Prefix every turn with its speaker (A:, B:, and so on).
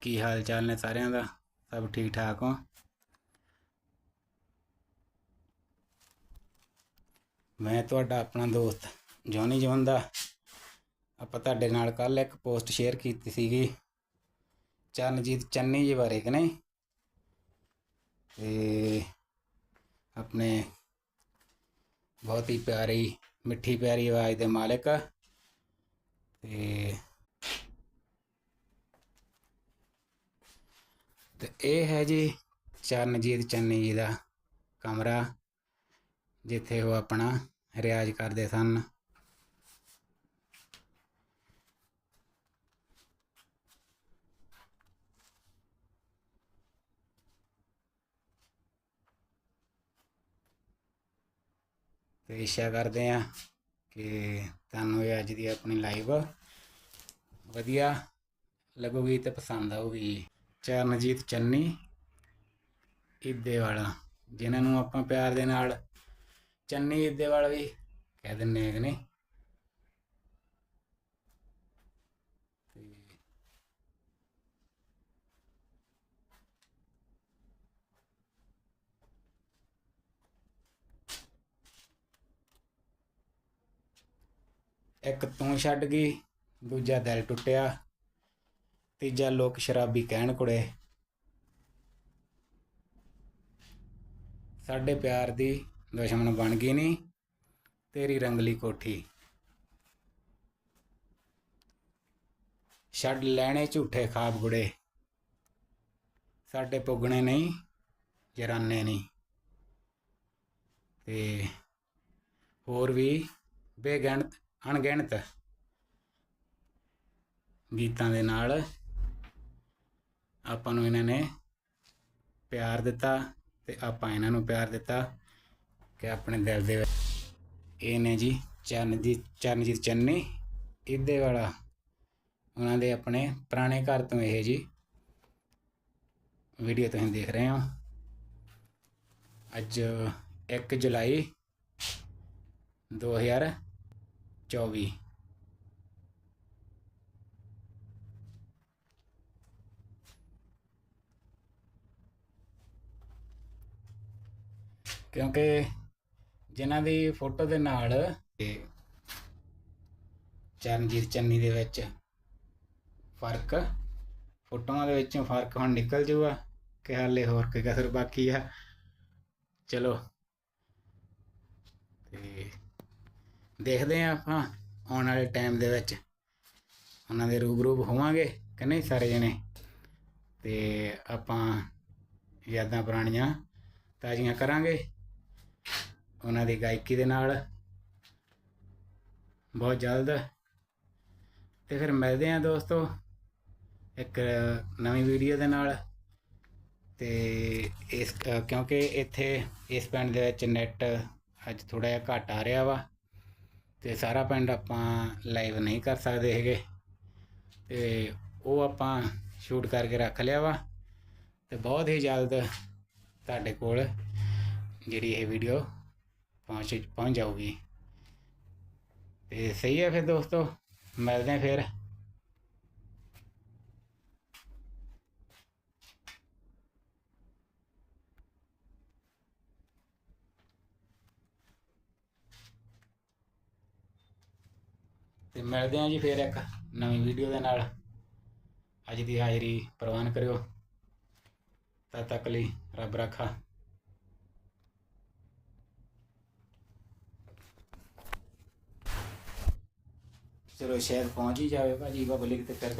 A: ਕੀ ਹਾਲ ਚਾਲ ਨੇ ਸਾਰਿਆਂ ਦਾ? ਸਭ ਠੀਕ ਠਾਕ ਹੋ? ਮੈਂ ਤੁਹਾਡਾ ਆਪਣਾ ਦੋਸਤ ਜੋਨੀ ਜਵੰਦਾ ਆਪਾਂ ਤੁਹਾਡੇ ਨਾਲ ਕੱਲ ਇੱਕ ਪੋਸਟ ਸ਼ੇਅਰ ਕੀਤੀ ਸੀਗੀ। ਚਰਨਜੀਤ ਚੰਨੀ ਜੀ ਬਾਰੇ, ਕਿ ਨਹੀਂ? ਤੇ ਆਪਣੇ ਬਹੁਤ ਹੀ ਪਿਆਰੀ, ਮਿੱਠੀ ਪਿਆਰੀ ਆਵਾਜ਼ ਦੇ ਮਾਲਕ। ਤੇ ਤੇ ਇਹ ਹੈ ਜੀ ਚਰਨਜੀਤ ਚੰਨੀ ਜੀ ਦਾ ਕਮਰਾ, ਜਿੱਥੇ ਉਹ ਆਪਣਾ ਰਿਆਜ਼ ਕਰਦੇ ਸਨ। ਤੇ ਇੱਛਾ ਕਰਦੇ ਆ ਕਿ ਤੁਹਾਨੂੰ ਇਹ ਅੱਜ ਦੀ ਆਪਣੀ ਲਾਈਵ ਵਧੀਆ ਲੱਗੂਗੀ ਤੇ ਪਸੰਦ ਆਊਗੀ। ਚਰਨਜੀਤ ਚੰਨੀ ਇੱਦੇ ਵਾਲਾ ਜਿਨ੍ਹਾਂ ਨੂੰ ਆਪਾਂ ਪਿਆਰ ਦੇ ਨਾਲ ਚੰਨੀ ਇੱਦੇ ਵਾਲਾ ਵੀ ਕਹਿ ਦਿੰਨੇ ਆ ਕਿ ਨਹੀਂ ਇੱਕ ਤੂੰ ਛੱਡ ਗਈ, ਦੂਜਾ ਦਿਲ ਟੁੱਟਿਆ। ਤੀਜਾ ਲੋਕ ਸ਼ਰਾਬੀ ਕਹਿਣ ਕੁੜੇ। ਸਾਡੇ ਪਿਆਰ ਦੀ ਦੁਸ਼ਮਣ ਬਣ ਗਈ ਨਹੀਂ ਤੇਰੀ ਰੰਗਲੀ ਕੋਠੀ। ਛੱਡ ਲੈਣੇ ਝੂਠੇ ਖਾਬ ਗੁੜੇ ਸਾਡੇ ਪੁੱਗਣੇ ਨਹੀਂ, ਜਰਾਨੇ ਨਹੀਂ ਤੇ ਹੋਰ ਵੀ ਬੇਗਣਤ, ਅਣਗਿਣਤ ਗੀਤਾਂ ਦੇ ਨਾਲ ਆਪਾਂ ਨੂੰ ਇਹਨਾਂ ਨੇ ਪਿਆਰ ਦਿੱਤਾ ਤੇ ਆਪਾਂ ਇਹਨਾਂ ਨੂੰ ਪਿਆਰ ਦਿੱਤਾ ਕਿ ਆਪਣੇ ਦਿਲ ਦੇ ਵਿੱਚ ਇਹ ਨੇ ਜੀ ਚਰਨਜੀਤ ਚਰਨਜੀਤ ਚੰਨੀ ਇਹਦੇ ਵਾਲਾ, ਉਹਨਾਂ ਦੇ ਆਪਣੇ ਪੁਰਾਣੇ ਘਰ ਤੋਂ ਇਹ ਜੀ ਵੀਡੀਓ ਤੁਸੀਂ ਦੇਖ ਰਹੇ ਹੋ। ਅੱਜ 1 ਜੁਲਾਈ 2024 ਕਿਉਂਕਿ ਜਿਨ੍ਹਾਂ ਦੀ ਫੋਟੋ ਦੇ ਨਾਲ ਚਰਨਜੀਤ ਚੰਨੀ ਦੇ ਵਿੱਚ ਫ਼ਰਕ, ਫੋਟੋਆਂ ਦੇ ਵਿੱਚੋਂ ਫ਼ਰਕ ਹੁਣ ਨਿਕਲ ਜੂਗਾ ਕਿ ਹਾਲੇ ਹੋਰ ਕੋਈ ਕਸਰ ਬਾਕੀ ਆ। ਚਲੋ। ਤੇ ਦੇਖਦੇ ਆ ਆਪਾਂ ਆਉਣ ਵਾਲੇ ਟਾਈਮ ਦੇ ਵਿੱਚ ਉਹਨਾਂ ਦੇ ਰੂਬਰੂ ਹੋਵਾਂਗੇ ਕਿ ਨਹੀਂ ਸਾਰੇ ਜਣੇ। ਤੇ ਆਪਾਂ ਯਾਦਾਂ ਪੁਰਾਣੀਆਂ ਤਾਜ਼ੀਆਂ ਕਰਾਂਗੇ। ਉਹਨਾਂ ਦੀ ਗਾਇਕੀ ਦੇ ਨਾਲ। ਬਹੁਤ ਜਲਦ। ਤੇ ਫਿਰ ਮਿਲਦੇ ਆਂ ਦੋਸਤੋ ਇੱਕ ਨਵੀਂ ਵੀਡੀਓ ਦੇ ਨਾਲ। ਤੇ ਇਸ, ਕਿਉਂਕਿ ਇੱਥੇ ਇਸ ਪਿੰਡ ਦੇ ਵਿੱਚ ਨੈਟ ਅੱਜ ਥੋੜਾ ਜਿਹਾ ਘੱਟ ਆ ਰਿਹਾ ਵਾ। ਤੇ ਸਾਰਾ ਪਿੰਡ ਆਪਾਂ ਲਾਈਵ ਨਹੀਂ ਕਰ ਸਕਦੇ ਹੈਗੇ। ਤੇ ਉਹ ਆਪਾਂ ਸ਼ੂਟ ਕਰਕੇ ਰੱਖ ਲਿਆ ਵਾ। ਤੇ ਬਹੁਤ ਹੀ ਜਲਦ ਤੁਹਾਡੇ ਕੋਲ ਜਿਹੜੀ ਇਹ ਵੀਡੀਓ ਪਹੁੰਚ ਪਹੁੰਚ ਜਾਊਗੀ। ਤੇ ਸਹੀ ਹੈ ਫਿਰ ਦੋਸਤੋ, ਮਿਲਦੇ ਹਾਂ ਫਿਰ। ਤੇ ਮਿਲਦੇ ਹਾਂ ਜੀ ਫਿਰ ਇੱਕ ਨਵੀਂ ਵੀਡੀਓ ਦੇ ਨਾਲ। ਅੱਜ ਦੀ ਹਾਜ਼ਰੀ ਪ੍ਰਵਾਨ ਕਰਿਓ। ਤਦ ਤੱਕ ਲਈ ਰੱਬ ਰਾਖਾ। ਚਲੋ ਸ਼ਾਇਦ ਪਹੁੰਚ ਹੀ ਜਾਵੇ ਭਾਜੀ ਪਬਲਿਕ ਤੇ ਫਿਰ